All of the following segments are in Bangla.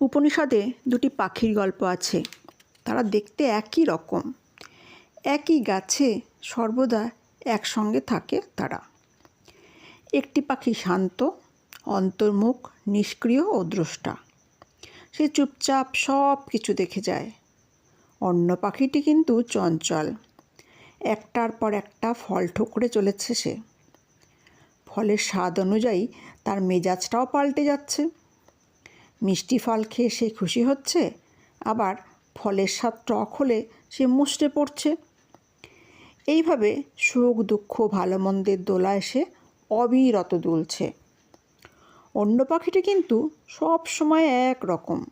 উপনিষদে দুটি পাখির গল্প আছে। তারা দেখতে একই রকম। একই গাছে সর্বদা একসঙ্গে থাকে তারা। একটি পাখি শান্ত, অন্তর্মুখ, নিষ্ক্রিয় ও দ্রষ্টা। সে চুপচাপ সব কিছু দেখে যায়। অন্য পাখিটি কিন্তু চঞ্চল। একটার পর একটা ফল ঠুকরে চলেছে সে। ফলের স্বাদ অনুযায়ী তার মেজাজটাও পাল্টে যাচ্ছে। মিষ্টি ফল খেয়ে সে খুশি হচ্ছে? আবার ফলের স্বাদ টক হলে সে মুষড়ে পড়ছে? এইভাবে সুখ, দুঃখ ভালো মন্দের দোলা এসে অবিরত দুলছে। অন্য পাখিটি কিন্তু সব সময় এক রকম।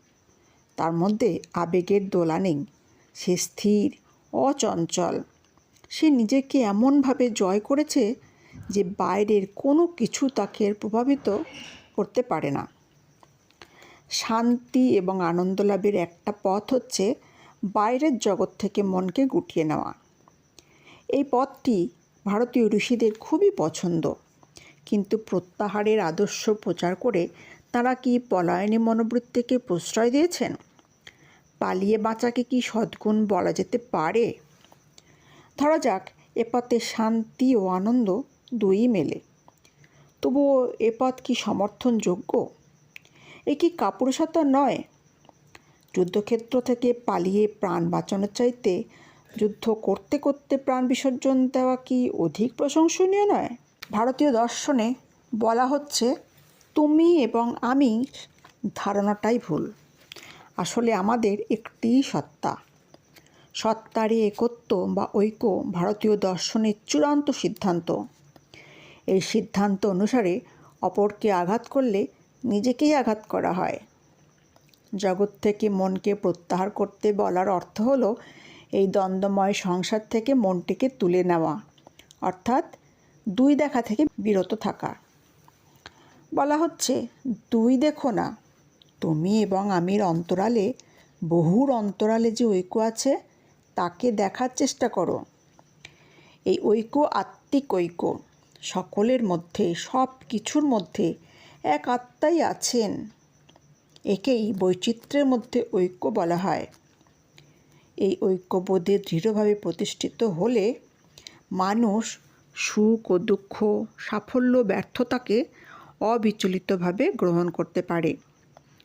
তার মধ্যে আবেগের দোলা নেই। সে স্থির, অচঞ্চল। সে নিজেকে এমনভাবে জয় করেছে যে বাইরের কোনো কিছু তাকে প্রভাবিত করতে পারে না। শান্তি এবং আনন্দ লাভের একটা পথ হচ্ছে বাইরের জগৎ থেকে মনকে গুটিয়ে নেওয়া। এই পথটি ভারতীয় ঋষিদের খুবই পছন্দ। কিন্তু প্রত্যাহারের আদর্শ প্রচার করে তারা কি পলায়নী মনোবৃত্তিকে প্রশ্রয় দিয়েছেন? পালিয়ে বাঁচাকে কি সদ্গুণ বলা যেতে পারে? ধরা যাক, এ পথে শান্তি ও আনন্দ দুই মেলে। তবুও এ পথ কি সমর্থনযোগ্য? এ কি কাপুরুষতা নয়? যুদ্ধক্ষেত্র থেকে পালিয়ে প্রাণ বাঁচানোর চাইতে যুদ্ধ করতে করতে প্রাণ বিসর্জন দেওয়া কি অধিক প্রশংসনীয় নয়? ভারতীয় দর্শনে বলা হচ্ছে, তুমি এবং আমি ধারণাটাই ভুল। আসলে আমাদের একটি সত্তা। সত্তারই একত্ব বা ঐক্য ভারতীয় দর্শনের চূড়ান্ত সিদ্ধান্ত। এই সিদ্ধান্ত অনুসারে অপরকে আঘাত করলে নিজেকেই আঘাত করা হয়। জগৎ থেকে মনকে প্রত্যাহার করতে বলার অর্থ হলো এই দ্বন্দ্বময় সংসার থেকে মনটিকে তুলে নেওয়া, অর্থাৎ দুই দেখা থেকে বিরত থাকা। বলা হচ্ছে, দুই দেখো না, তুমি এবং আমির অন্তরালে, বহুর অন্তরালে যে ঐক্য আছে, তাকে দেখার চেষ্টা করো। এই ঐক্য আত্মিক ঐক্য, সকলের মধ্যে সব কিছুর মধ্যে এক আত্মাই আছেন। একেই বৈচিত্র্যের মধ্যে ঐক্য বলা হয়। এই ঐক্যবোধে দৃঢ়ভাবে প্রতিষ্ঠিত হলে মানুষ সুখ ও দুঃখ, সাফল্য, ব্যর্থতাকে অবিচলিতভাবে গ্রহণ করতে পারে।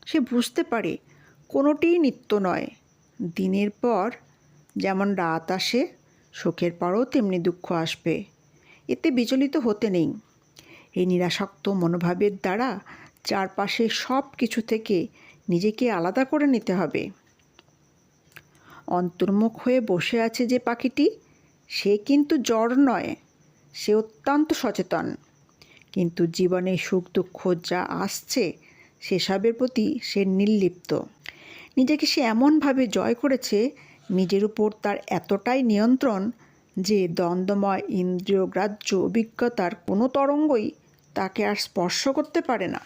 সে বুঝতে পারে কোনোটিই নিত্য নয়। দিনের পর যেমন রাত আসে, সুখের পরও তেমনি দুঃখ আসবে। এতে বিচলিত হতে নেই। এই নিরাসক্ত মনোভাবের দ্বারা চারপাশে সব কিছু থেকে নিজেকে আলাদা করে নিতে হবে। অন্তর্মুখ হয়ে বসে আছে যে পাখিটি, সে কিন্তু জ্বর নয়, সে অত্যন্ত সচেতন। কিন্তু জীবনে সুখ দুঃখ যা আসছে, সেসবের প্রতি সে নির্লিপ্ত। নিজেকে সে এমনভাবে জয় করেছে, নিজের উপর তার এতটাই নিয়ন্ত্রণ যে দ্বন্দ্বময় ইন্দ্রিয়গ্রাহ্য অভিজ্ঞতার কোনো তরঙ্গই তাকে আর স্পর্শ করতে পারে না।